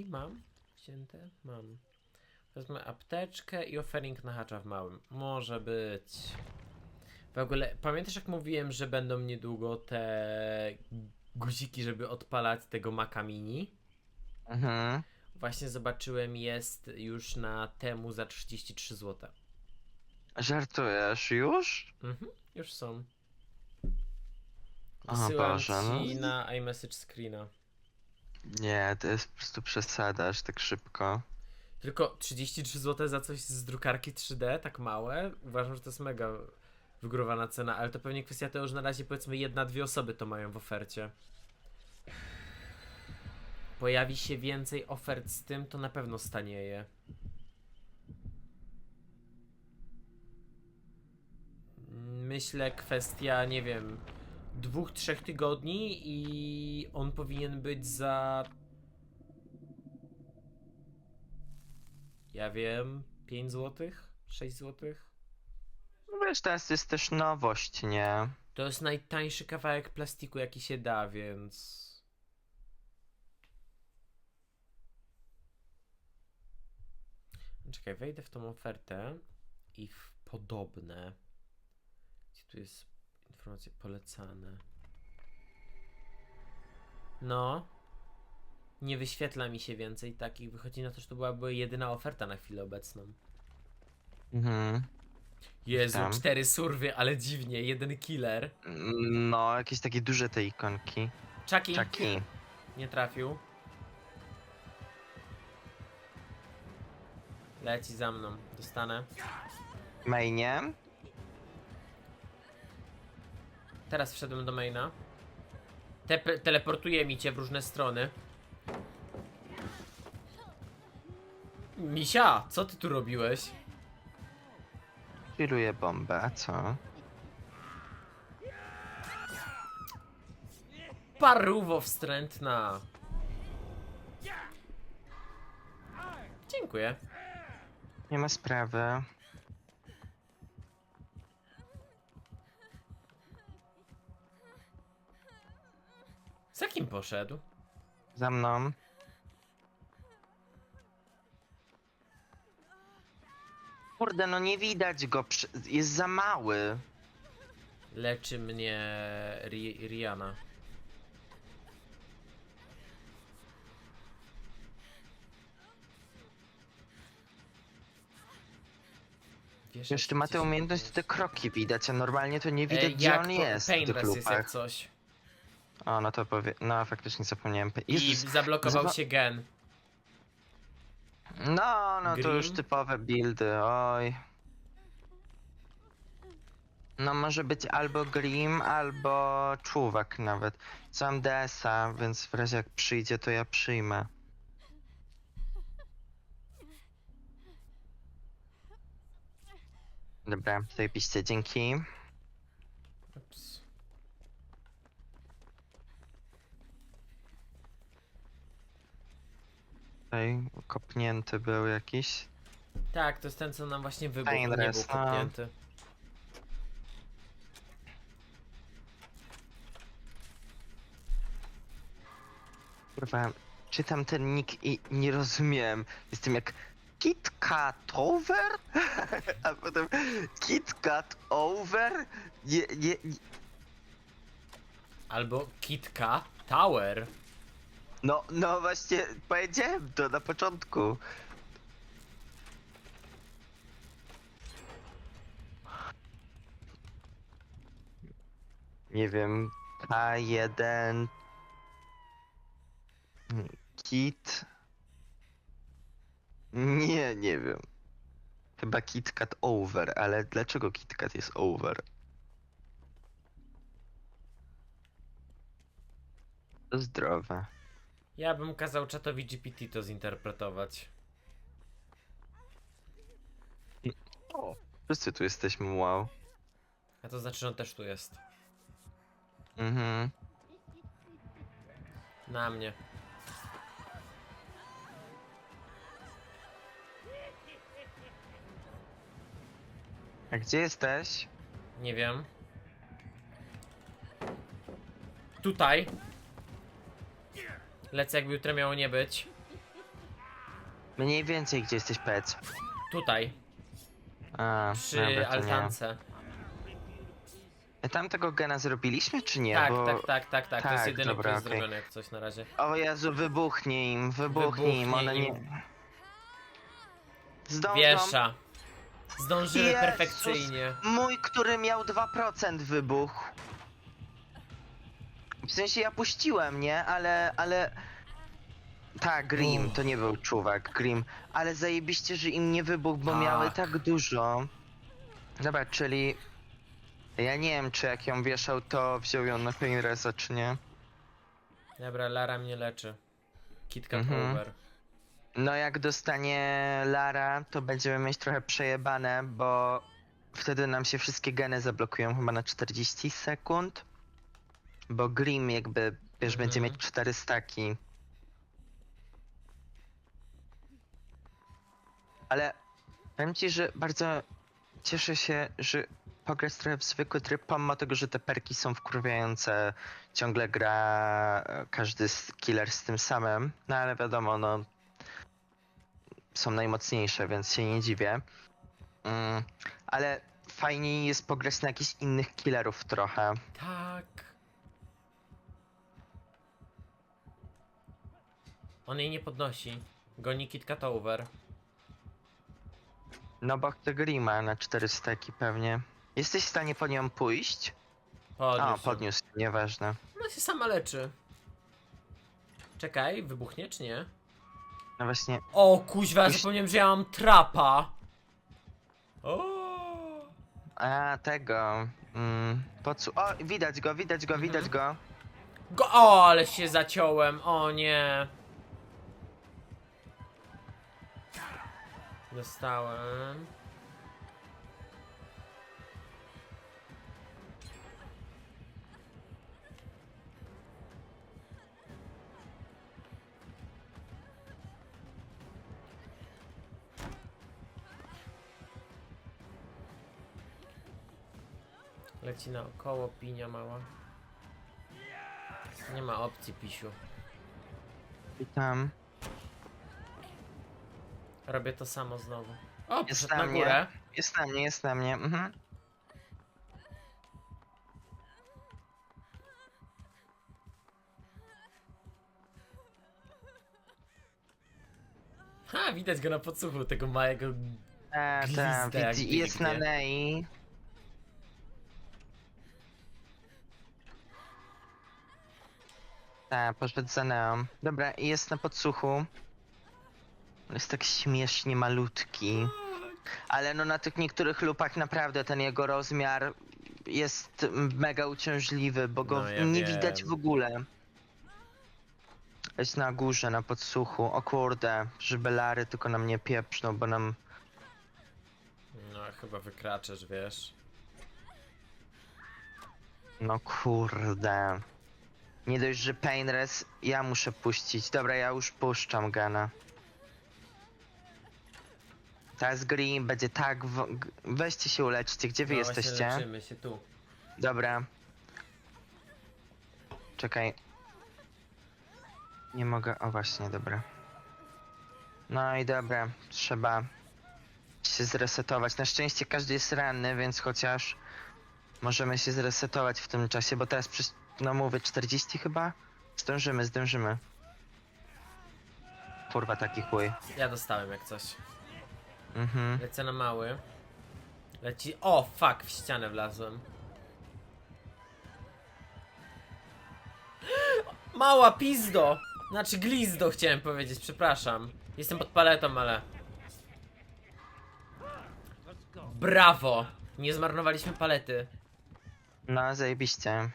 Apteczki mam? Wzięte? Mam. Wezmę apteczkę i offering na hacza w małym. Może być. W ogóle, pamiętasz jak mówiłem, że będą niedługo te guziki, żeby odpalać tego Maca Mini? Mhm. Właśnie zobaczyłem, jest już na temu za 33 zł. Żartujesz już? Mhm, już są. O Wysyłam Boże, no. ci na iMessage screena. Nie, to jest po prostu przesada, aż tak szybko. Tylko 33 zł za coś z drukarki 3D, tak małe. Uważam, że to jest mega wygórowana cena, ale to pewnie kwestia tego, że na razie powiedzmy jedna, dwie osoby to mają w ofercie. Pojawi się więcej ofert z tym, to na pewno stanieje. Myślę kwestia, nie wiem, dwóch, trzech tygodni i on powinien być za Ja wiem, 5 zł, 6 zł. No wiesz, teraz jest też nowość, nie? To jest najtańszy kawałek plastiku, jaki się da, więc. Czekaj, wejdę w tą ofertę i w podobne. Gdzie tu jest informacje polecane? No. Nie wyświetla mi się więcej takich. Wychodzi na to, że to byłaby jedyna oferta na chwilę obecną. Mhm. Jezu, Tam. cztery surwy, ale dziwnie, jeden killer. No, jakieś takie duże te ikonki. Chucky Czaki. nie trafił. Leci za mną, dostanę. Mainie? Teraz wszedłem do maina. Te teleportuje mi cię w różne strony. Misia, co ty tu robiłeś? Kieruję bombę, co? Paruwo wstrętna. Dziękuję. Nie ma sprawy. Z jakim poszedł? Za mną. Kurde, no nie widać go, jest za mały. Leczy mnie Ri Rihanna. Wiesz, Jeszcze ma tę umiejętność, to te kroki widać, a normalnie to nie widać, gdzie on jest w Painless tych jest jak lupach. coś. O, no to powie... No, faktycznie zapomniałem. I Jezus, zablokował się gen. No, no to już typowe buildy, oj. No może być albo Grim, albo Czuwak nawet. Co mam DS-a, więc w razie jak przyjdzie, to ja przyjmę. Dobra, zajebiście, dzięki. Tutaj kopnięty był jakiś. Tak, to jest ten, co nam właśnie wybuchł, nie był Painless, no. kopnięty. Kurwa, czytam ten nick i nie rozumiem. Jestem jak KitKat-over? A potem KitKat-over? Nie, nie, nie. Albo Kitka Tower. No, no właśnie, powiedziałem to na początku. Nie wiem, K1 Kit Nie, nie wiem. Chyba KitKat over, ale dlaczego KitKat jest over? Zdrowe. Ja bym kazał czatowi GPT to zinterpretować. O, wszyscy tu jesteśmy, wow. A to znaczy, że on też tu jest. Mhm. Na mnie. A gdzie jesteś? Nie wiem. Tutaj. Lecę jakby jutro miało nie być. Mniej więcej gdzie jesteś pec. Tutaj, A, przy dobra, to nie. altance. Tam tego gena zrobiliśmy, czy nie? tak, Bo... tak, tak, tak, tak, to jest tak, jedyny, dobra, który jest okej. zrobiony jak coś na razie. O Jezu, wybuchnij im, wybuchnij im, one nie... im. Zdążą. Wiesza. Zdążyły Jezus. perfekcyjnie. Mój, który miał 2% wybuch. W sensie ja puściłem, nie? Ale, ale... Tak, Grim, to nie był czuwak, Grim. Ale zajebiście, że im nie wybuchł, bo Tak. miały tak dużo. Dobra, czyli... Ja nie wiem, czy jak ją wieszał, to wziął ją na Painresa, czy nie. Dobra, Lara mnie leczy. KitKat Mhm. over. No jak dostanie Lara, to będziemy mieć trochę przejebane, bo wtedy nam się wszystkie geny zablokują chyba na 40 sekund. Bo Grim jakby, wiesz, będzie Mhm. mieć 4 staki. Ale powiem ci, że bardzo cieszę się, że pograć trochę w zwykły tryb, pomimo tego, że te perki są wkurwiające, ciągle gra każdy z- killer z tym samym, no ale wiadomo, no są najmocniejsze, więc się nie dziwię. Mm, ale fajniej jest pograć na jakichś innych killerów trochę. Tak. On jej nie podnosi. Goni KitKat over. No bo chcę Grima na 4 staki pewnie. Jesteś w stanie po nią pójść? Podniósł. A, podniósł, nieważne. Ona się sama leczy. Czekaj, wybuchnie czy nie? No właśnie, O kuźwa, Już- zapomniałem, że ja mam trapa. O. a tego. Mm, pocu- o, widać go, widać go, widać go. Go o, ale się zaciąłem. O nie. Dostałem. Leci naokoło, pinia mała. Nie ma opcji, pisiu. Witam. Robię to samo znowu. O, Jest na na mnie. górę. Jest na mnie, jest na mnie. Mhm. Ha, widać go na podsłuchu, tego małego... E, Glizda ta, jak widzi, jest na biegnie. Nei. Tak, poszedł za. Dobra, jest na podsłuchu. Jest tak śmiesznie malutki. Ale no na tych niektórych lupach naprawdę ten jego rozmiar jest mega uciążliwy, bo go No, ja nie wiem. widać w ogóle. Jest na górze, na podsłuchu. O kurde, żeby Lary tylko nam nie pieprzną, bo nam No, chyba wykraczesz, wiesz. No kurde. Nie dość, że Painrest, ja muszę puścić. Dobra, ja już puszczam Gana. Teraz Green będzie tak. W... Weźcie się uleczcie, gdzie wy no, jesteście? leczymy się tu. Dobra. Czekaj. Nie mogę. O właśnie, dobra. No i dobra, trzeba się zresetować. Na szczęście każdy jest ranny, więc chociaż możemy się zresetować w tym czasie, bo teraz przez, no mówię, 40 chyba? Zdążymy, zdążymy. Kurwa, taki chuj. Ja dostałem jak coś. Mhm. Lecę na mały. Leci... O, fuck, w ścianę wlazłem. Mała pizdo! Znaczy glizdo chciałem powiedzieć, przepraszam. Jestem pod paletą, ale... Brawo! Nie zmarnowaliśmy palety. No, zajebiście.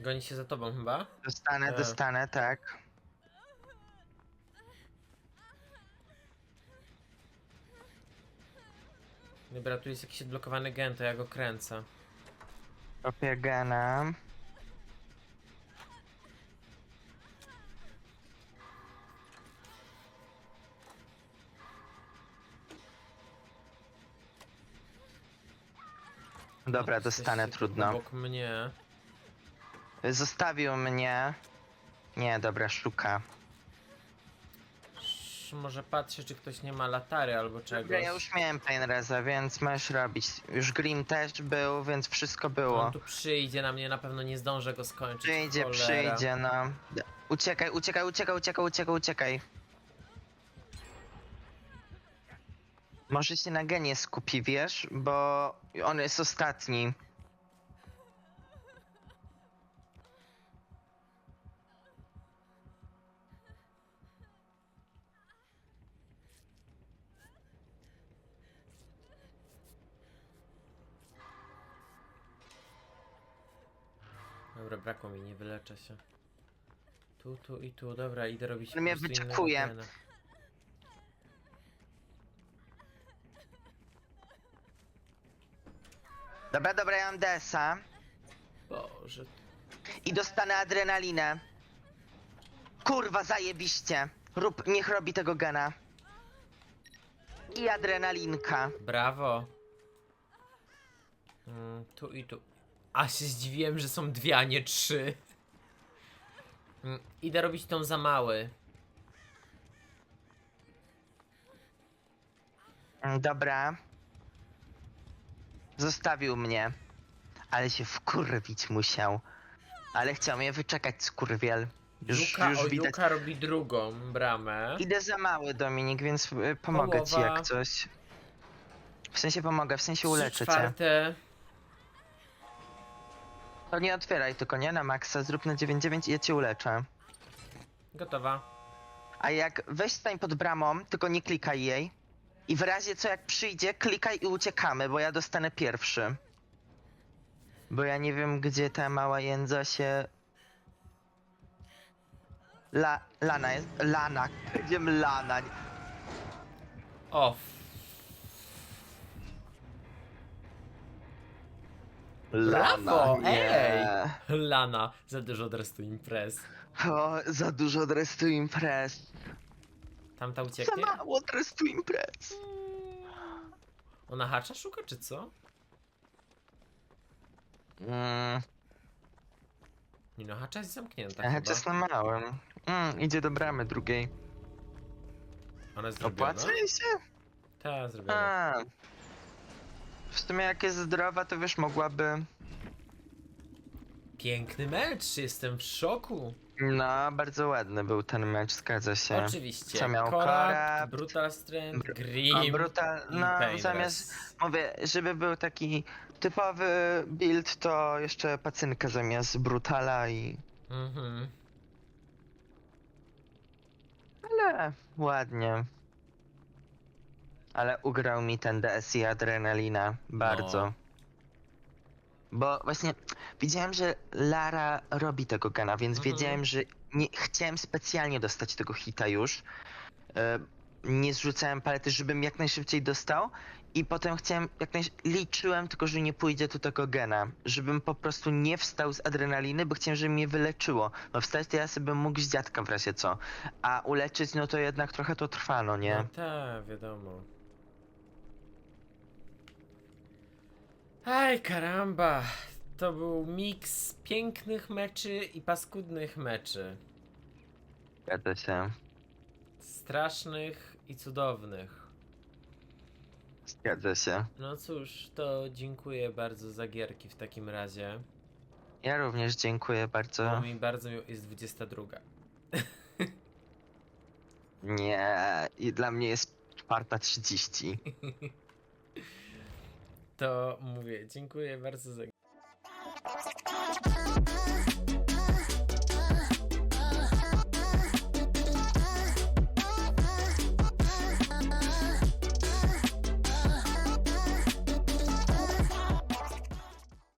Goni się za tobą chyba? Dostanę, Tak. dostanę, tak. Dobra, tu jest jakiś odblokowany gen, to ja go kręcę. Kopię Gana. Dobra, dostanę, trudno. Obok mnie. Zostawił mnie. Nie, dobra, szuka. Sz- Może patrzę, czy ktoś nie ma latary albo czegoś. Ja już miałem Painreza, więc możesz robić. Już Grim też był, więc wszystko było. On tu przyjdzie na mnie, na pewno nie zdążę go skończyć. Przyjdzie, cholera. przyjdzie, no. Uciekaj, uciekaj, uciekaj, uciekaj, uciekaj, uciekaj. Może się na genie skupi, wiesz? Bo on jest ostatni. Dobra, brakło mi, nie wyleczę się. Tu, tu i tu, dobra, idę robić. On mnie po prostu innego wyczekuje. gena. Dobra, dobra, ja mam DS-a. Boże. I dostanę adrenalinę. Kurwa, zajebiście. Rób, niech robi tego gena. I adrenalinka. Brawo. Mm, tu i tu. A się zdziwiłem, że są dwie, a nie trzy. Mm, idę robić tą za mały. Mm, Dobra. Zostawił mnie. Ale się wkurwić musiał. Ale chciał mnie wyczekać, skurwiel. Już, Luka, już oj, widać. Luka robi drugą bramę. Idę za mały, Dominik, więc y, pomogę ci Połowa. jak coś. W sensie pomogę, w sensie Trzy uleczę cię. czwarte. To nie otwieraj tylko, nie? Na maksa, zrób na 9-9 i ja cię uleczę. Gotowa. A jak weź stań pod bramą, tylko nie klikaj jej. I w razie co jak przyjdzie, klikaj i uciekamy, bo ja dostanę pierwszy. Bo ja nie wiem, gdzie ta mała jędza się... La... Lana jest... Lana. Wiem Lana. O, Brawo, ej! Lana. Za dużo drestu imprez. O, za dużo drestu imprez. Tamta Za ucieknie? mało drestu imprez. Ona hacza szuka, czy co? Mm, Nie no, hacza jest zamknięta chyba. czas na małym. Mm, idzie do bramy drugiej. Ona jest zrobiona? Opłaca jej się? Tak, zrobiona. A. W sumie jak jest zdrowa, to wiesz, mogłaby... Piękny mecz, jestem w szoku. No, bardzo ładny był ten mecz, zgadza się. Oczywiście. Co miał? Korab, Korab, Brutal Strength, Br- Grim brutal... i No, Painless. zamiast... Mówię, żeby był taki typowy build, to jeszcze pacynkę zamiast brutala i... Mhm. Ale ładnie. Ale ugrał mi ten DS i adrenalina. Bardzo. No. Bo właśnie widziałem, że Lara robi tego gana, więc Mhm. wiedziałem, że nie chciałem specjalnie dostać tego hita już. E, nie zrzucałem palety, żebym jak najszybciej dostał. I potem chciałem, jak naj... liczyłem tylko, że nie pójdzie tu tego gena. Żebym po prostu nie wstał z adrenaliny, bo chciałem, żeby mnie wyleczyło. No wstać to ja sobie mógł z dziadka w razie co. A uleczyć, no to jednak trochę to trwa, no nie? No tak, wiadomo. Aj, karamba. To był miks pięknych meczy i paskudnych meczy. Zgadza się. Strasznych i cudownych. Zgadza się. No cóż, to dziękuję bardzo za gierki w takim razie. Ja również dziękuję Bo bardzo. mi bardzo miło, jest 22. Nie, i dla mnie jest czwarta trzydzieści. To mówię, dziękuję bardzo za